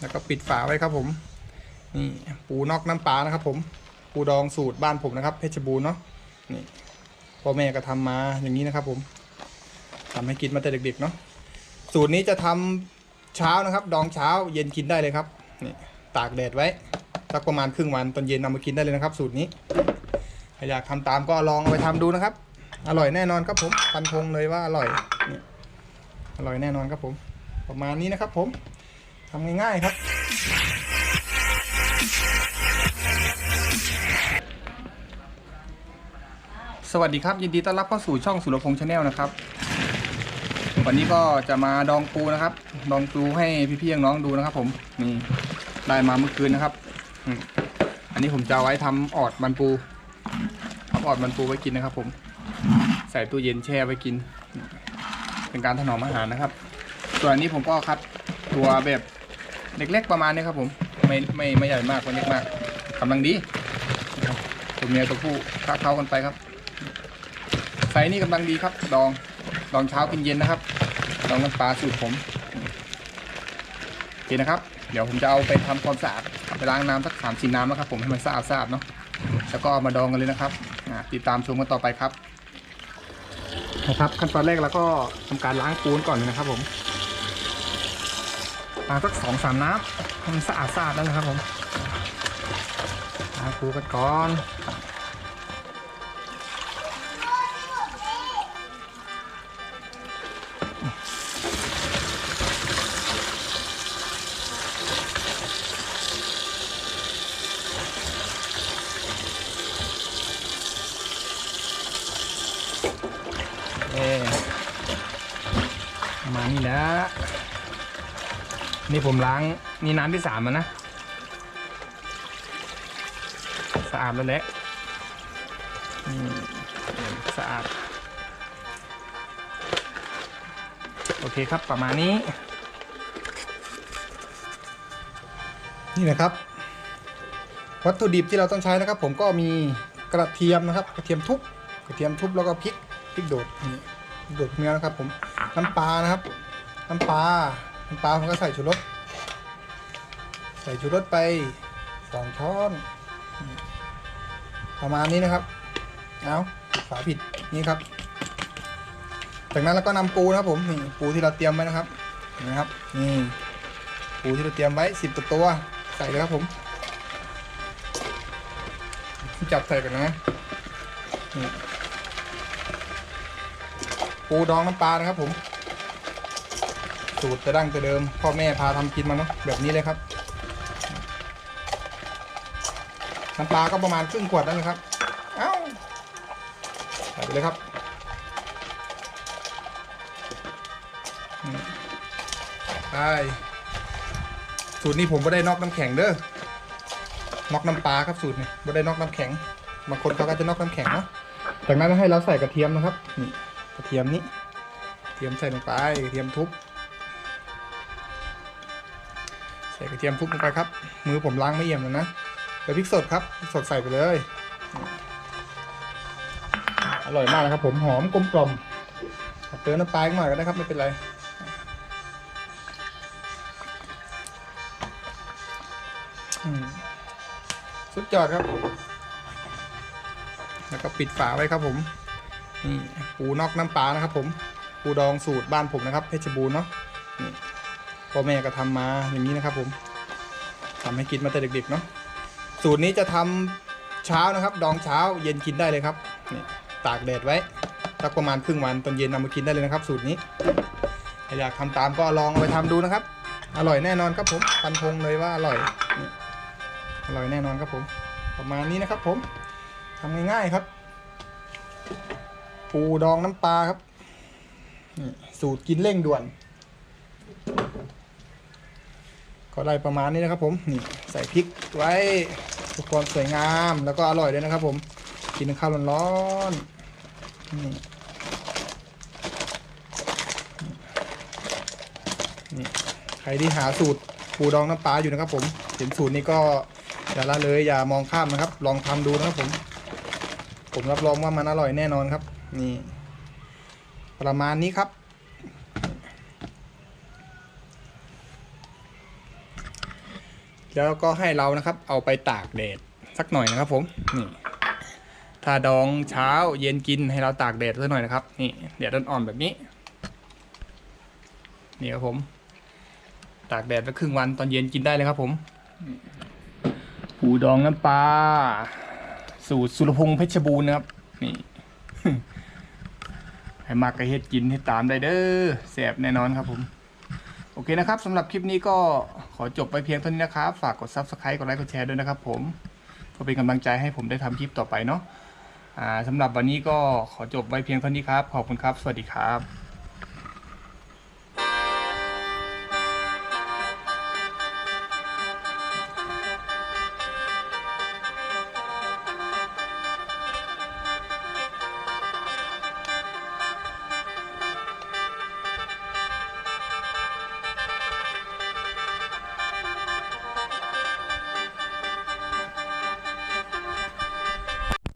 แล้วก็ปิดฝาไว้ครับผมนี่ปูนอกน้ำปลานะครับ ผมปูดองสูตรบ้านผมนะครับ เพชรบูรณ์เนาะนี่พ่อแม่ก็ทำมาอย่างนี้นะครับ ผมทำให้กินมาแต่เด็กๆเนาะสูตรนี้จะทำเช้านะครับ ดองเช้า เย็นกินได้เลยครับนี่ตากแดดไว้สักประมาณครึ่งวันตอนเย็นนำมากินได้เลยนะครับ สูตรนี้ถ้าอยากทำตามก็ลองเอาไปทำดูนะครับ อร่อยแน่นอนครับผมฟันธงเลยว่าอร่อยอร่อยแน่นอนครับผม ประมาณนี้นะครับผม ทำง่ายๆครับ สวัสดีครับ ยินดีต้อนรับเข้าสู่ช่องสุรพงษ์ชาแนลนะครับ วันนี้ก็จะมาดองปูนะครับ ดองปูให้พี่ๆน้องๆดูนะครับ ผมนี่ได้มาเมื่อคืนนะครับอันนี้ผมจะไว้ทำออดมันปูทำออดมันปูไว้กินนะครับ ผม ใส่ตู้เย็นแช่ไว้กิน เป็นการถนอมอาหารนะครับ ส่วนนี้ผมก็คัดตัวแบบ เล็กๆประมาณนี้ครับผมไม่ไม่ไม่ใหญ่มากไม่เล็กมากกำลังดีตัวเมียตัวผู้ค้าเข้ากันไปครับไซส์นี่กำลังดีครับ ดองดองเช้ากินเย็นนะครับดองน้ำปลาสูตรผมโอเคนะครับ เดี๋ยวผมจะเอาไปทำความสะอาดไปล้างน้ำสักสามสี่น้ำนะครับ ผมให้มันสะอาดสะอาดเนาะแล้วก็เอามาดองกันเลยนะครับติดตามชมกันต่อไปครับนะครับขั้นตอนแรกเราก็ทำการล้างปูนก่อนเลยนะครับผม ล้าสักสองสามน้ำให้มันสะอาดสะอาดแล้วนะครับผมล้างปูกันก่อนมานี้แล้ว นี่ผมล้างนี่น้ำที่สามแล้วนะ สะอาดแล้วแหละสะอาด โอเคครับประมาณนี้ นี่นะครับ วัตถุดิบที่เราต้องใช้นะครับ ผมก็มีกระเทียมนะครับ กระเทียมทุบกระเทียมทุบแล้วก็พริกพริกโดดนี่โดดเนื้อนะครับ ผมน้ำปลานะครับ น้ำปลา น้ำปลาผมก็ใส่ชูรสใส่ชูรสไปสองช้อน ประมาณนี้นะครับ เอาฝาผิดนี่ครับ จากนั้นเราก็นำปูนะครับผมนี่ปูที่เราเตรียมไว้นะครับนไหมครับนี่ปูที่เราเตรียมไว้สิบตัวใส่เลยครับผมจับใส่กันนะปูดองน้ำปลานะครับผม สูตรแต่ดั้งแต่เดิม พ่อแม่พาทำกินมาเนาะแบบนี้เลยครับ น้ำปลาก็ประมาณครึ่งขวดนั่นนะครับ เอ้าใส่ไปเลยครับไปสูตรนี้ผมไม่ได้นอกน้ำแข็งเด้อนอกน้ำปลาครับสูตรนี้ไม่ได้นอกน้ำแข็งบางคนเขาก็จะนอกน้ำแข็งเนาะจากนั้นให้เราใส่กระเทียมนะครับนี่กระเทียมนี้กระเทียมใส่ลงไปกระเทียมทุบ ส่กระเทียมทุบลงไปครับ มือผมล้างไม่เอี่ยมแล้วนะแล้วพริกสดครับสดใส่ไปเลย อร่อยมากนะครับ ผมหอมกลมกล่อมเติมน้ำปลาอีกหน่อยก็ได้ครับไม่เป็นไรสุดยอดครับ แล้วก็ปิดฝาไว้ครับผมนี่ปูนอกน้ำปลานะครับผม ปูดองสูตรบ้านผมนะครับเพชรบูรณ์เนาะ พ่อแม่ก็ทำมาอย่างนี้นะครับ ผมทำให้กินมาแต่เด็กๆเนาะสูตรนี้จะทำเช้านะครับ ดองเช้าเย็นกินได้เลยครับนี่ตากแดดไว้สักประมาณครึ่งวันตอนเย็นนำมากินได้เลยนะครับ สูตรนี้อยากทำตามก็ลองเอาไปทำดูนะครับ อร่อยแน่นอนครับผมฟันธงเลยว่าอร่อยอร่อยแน่นอนครับผม ประมาณนี้นะครับ ผมทำง่ายๆครับ ปูดองน้ำปลาครับ สูตรกินเร่งด่วน ก็ได้ประมาณนี้นะครับผมนี่ใส่พริกไว้เพื่อความสวยงามแล้วก็อร่อยด้วยนะครับผมกินข้าวร้อนๆนี่นี่ใครที่หาสูตรปูดองน้ำปลาอยู่นะครับผมเห็นสูตรนี้ก็อย่าละเลยอย่ามองข้ามนะครับ ลองทำดูนะครับผม ผมรับรองว่ามันอร่อยแน่นอนครับ นี่ ประมาณนี้ครับ แล้วก็ให้เรานะครับ เอาไปตากแดดสักหน่อยนะครับ ผมนี่ถ้าดองเช้าเย็นกินให้เราตากแดดสักหน่อยนะครับ นี่แดดอ่อนๆแบบนี้นี่ครับผม ตากแดดไปครึ่งวันตอนเย็นกินได้เลยครับ ผมปูดองน้ำปลาสูตรสุรพงษ์เพชรบูรณ์นะครับ นี่ให้มากกระเฮ็ดกินให้ตามได้เด้อแสบแน่นอนครับผม โอเคนะครับสำหรับคลิปนี้ก็ขอจบไปเพียงเท่านี้นะครับ ฝากกด Subscribe กดไลค์กดแชร์ด้วยนะครับผมเพื่อเป็นกำลังใจให้ผมได้ทำคลิปต่อไปเนาะสำหรับวันนี้ก็ขอจบไว้เพียงเท่านี้ครับ ขอบคุณครับ สวัสดีครับ